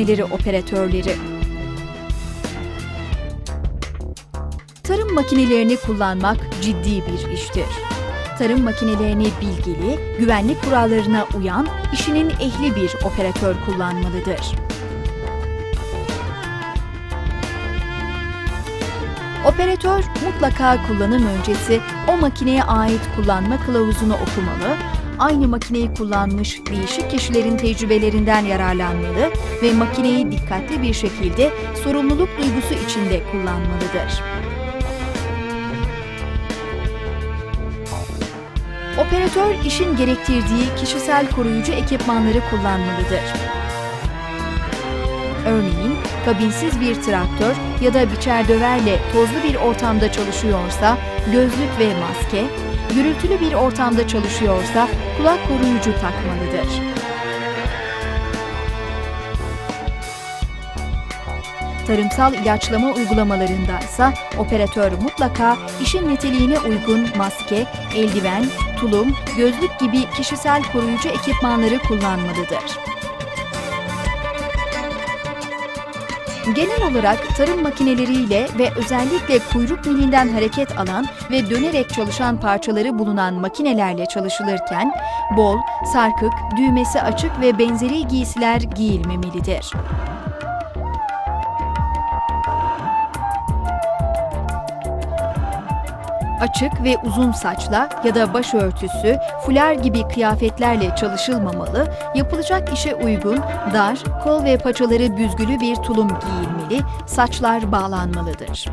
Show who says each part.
Speaker 1: makineleri operatörleri. Tarım makinelerini kullanmak ciddi bir iştir. Tarım makinelerini bilgili, güvenlik kurallarına uyan, işinin ehli bir operatör kullanmalıdır. Operatör mutlaka kullanım öncesi o makineye ait kullanma kılavuzunu okumalı, aynı makineyi kullanmış değişik kişilerin tecrübelerinden yararlanmalı ve makineyi dikkatli bir şekilde sorumluluk duygusu içinde kullanmalıdır. Operatör işin gerektirdiği kişisel koruyucu ekipmanları kullanmalıdır. Örneğin kabinsiz bir traktör ya da biçer döverle tozlu bir ortamda çalışıyorsa gözlük ve maske, gürültülü bir ortamda çalışıyorsa kulak koruyucu takmalıdır. Tarımsal ilaçlama uygulamalarında ise operatör mutlaka işin niteliğine uygun maske, eldiven, tulum, gözlük gibi kişisel koruyucu ekipmanları kullanmalıdır. Genel olarak tarım makineleriyle ve özellikle kuyruk milinden hareket alan ve dönerek çalışan parçaları bulunan makinelerle çalışılırken bol, sarkık, düğmesi açık ve benzeri giysiler giyilmemelidir. Açık ve uzun saçla ya da başörtüsü, fular gibi kıyafetlerle çalışılmamalı, yapılacak işe uygun, dar, kol ve paçaları büzgülü bir tulum giyilmeli, saçlar bağlanmalıdır.